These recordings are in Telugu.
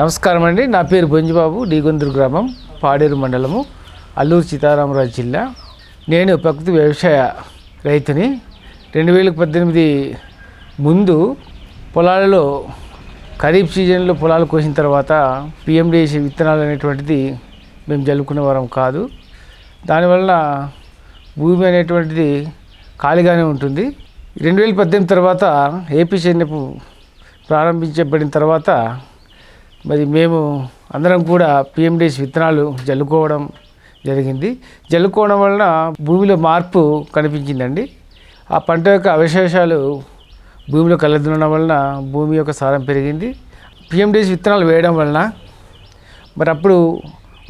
నమస్కారం అండి. నా పేరు బొంజిబాబు డిగొందూరు గ్రామం పాడేరు మండలము అల్లూరు సీతారామరాజు జిల్లా. నేను ప్రకృతి వ్యవసాయ రైతుని. రెండు వేల పద్దెనిమిది ముందు పొలాలలో ఖరీఫ్ సీజన్లో పొలాలు కోసిన తర్వాత పిఎండిఎస్ విత్తనాలు అనేటువంటిది మేము జల్లుకునే వారం కాదు. దానివల్ల భూమి అనేటువంటిది ఖాళీగానే ఉంటుంది. రెండు వేల పద్దెనిమిది తర్వాత ఏపీ సైన్యపు ప్రారంభించబడిన తర్వాత మరి మేము అందరం కూడా పిఎండిఎస్ విత్తనాలు జల్లుకోవడం జరిగింది. జల్లుకోవడం వలన భూమిలో మార్పు కనిపించిందండి. ఆ పంట యొక్క అవశేషాలు భూమిలో కలదునడం వలన భూమి యొక్క సారం పెరిగింది. పిఎండిఎస్ విత్తనాలు వేయడం వలన మరి అప్పుడు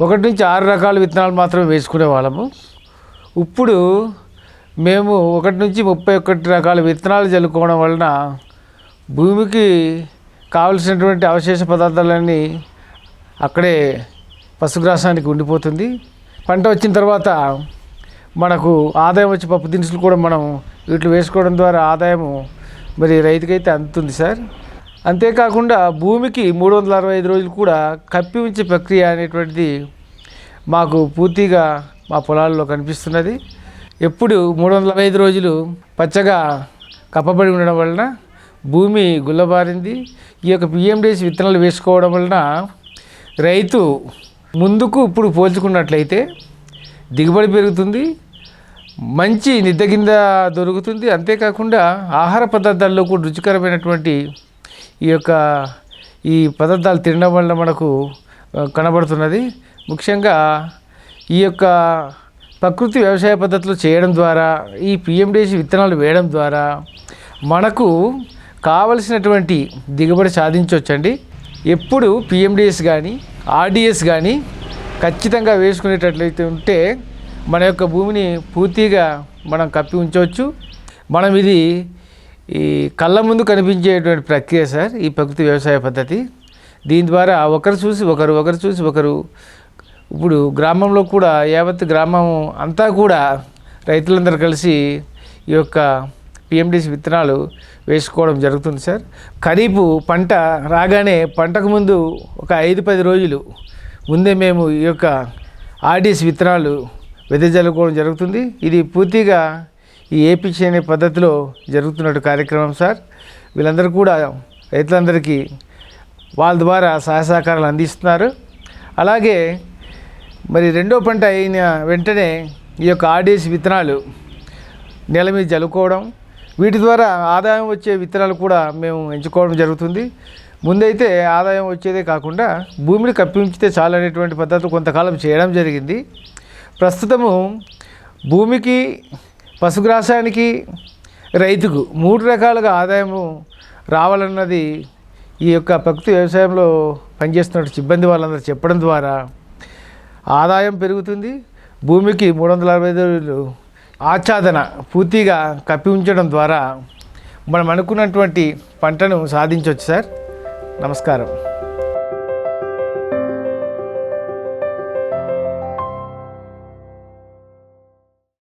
ఒకటి నుంచి ఆరు రకాల విత్తనాలు మాత్రమే వేసుకునే వాళ్ళము. ఇప్పుడు మేము ఒకటి నుంచి ముప్పై ఒకటి రకాల విత్తనాలు జల్లుకోవడం వలన భూమికి కావలసినటువంటి అవశేష పదార్థాలన్నీ అక్కడే పశుగ్రాసానికి ఉండిపోతుంది. పంట వచ్చిన తర్వాత మనకు ఆదాయం వచ్చి పప్పు దినుసులు కూడా మనం వీటిలో వేసుకోవడం ద్వారా ఆదాయము మరి రైతుకైతే అందుతుంది సార్. అంతేకాకుండా భూమికి మూడు వందల అరవై ఐదు రోజులు కూడా కప్పి ఉంచే ప్రక్రియ అనేటువంటిది మాకు పూర్తిగా మా పొలాల్లో కనిపిస్తున్నది. ఎప్పుడు మూడు వందల అరవై ఐదు రోజులు పచ్చగా కప్పబడి ఉండడం వలన భూమి గుల్లబారింది. ఈ యొక్క పిఎండిఎస్ విత్తనాలు వేసుకోవడం వలన రైతు ముందుకు ఇప్పుడు పోల్చుకున్నట్లయితే దిగుబడి పెరుగుతుంది మంచి నిద్ద కింద దొరుకుతుంది. అంతేకాకుండా ఆహార పదార్థాల్లో కూడా రుచికరమైనటువంటి ఈ యొక్క ఈ పదార్థాలు తినడం వల్ల మనకు కనబడుతున్నది. ముఖ్యంగా ఈ యొక్క ప్రకృతి వ్యవసాయ పద్ధతులు చేయడం ద్వారా ఈ పిఎండిసి విత్తనాలు వేయడం ద్వారా మనకు కావలసినటువంటి దిగుబడి సాధించవచ్చండి ఎప్పుడు పిఎండిఎస్ కానీ ఆర్డిఎస్ కానీ ఖచ్చితంగా వేసుకునేటట్లయితే ఉంటే మన యొక్క భూమిని పూర్తిగా మనం కప్పి ఉంచవచ్చు. మనం ఇది ఈ కళ్ళ ముందు కనిపించేటువంటి ప్రక్రియ సార్ ఈ ప్రకృతి వ్యవసాయ పద్ధతి. దీని ద్వారా ఒకరు చూసి ఒకరు ఒకరు చూసి ఒకరు. ఇప్పుడు గ్రామంలో కూడా యావత్ గ్రామం అంతా కూడా రైతులందరూ కలిసి ఈ యొక్క పిఎండిసి విత్తనాలు వేసుకోవడం జరుగుతుంది సార్. ఖరీఫ్ పంట రాగానే పంటకు ముందు ఒక ఐదు పది రోజులు ముందే మేము ఈ యొక్క ఆర్డిఎస్ విత్తనాలు వెదజల్లుకోవడం జరుగుతుంది. ఇది పూర్తిగా ఈ ఏపీ అనే పద్ధతిలో జరుగుతున్నట్టు కార్యక్రమం సార్. వీళ్ళందరూ కూడా రైతులందరికీ వాళ్ళ ద్వారా సహాయ సహకారాలు అందిస్తున్నారు. అలాగే మరి రెండో పంట అయిన వెంటనే ఈ యొక్క ఆర్డిఎస్ విత్తనాలు నేల మీద జల్లుకోవడం వీటి ద్వారా ఆదాయం వచ్చే విత్తనాలు కూడా మేము ఎంచుకోవడం జరుగుతుంది. ముందైతే ఆదాయం వచ్చేదే కాకుండా భూమిని కప్పించితే చాలు అనేటువంటి పద్ధతులు కొంతకాలం చేయడం జరిగింది. ప్రస్తుతము భూమికి పశుగ్రాసానికి రైతుకు మూడు రకాలుగా ఆదాయము రావాలన్నది ఈ యొక్క ప్రకృతి వ్యవసాయంలో పనిచేస్తున్న సిబ్బంది వాళ్ళందరూ చెప్పడం ద్వారా ఆదాయం పెరుగుతుంది. భూమికి మూడు వందల అరవై ఐదు రోజులు ఆచ్ఛాదన పూర్తిగా కప్పి ఉంచడం ద్వారా మనం అనుకున్నటువంటి పంటను సాధించవచ్చు సార్. నమస్కారం.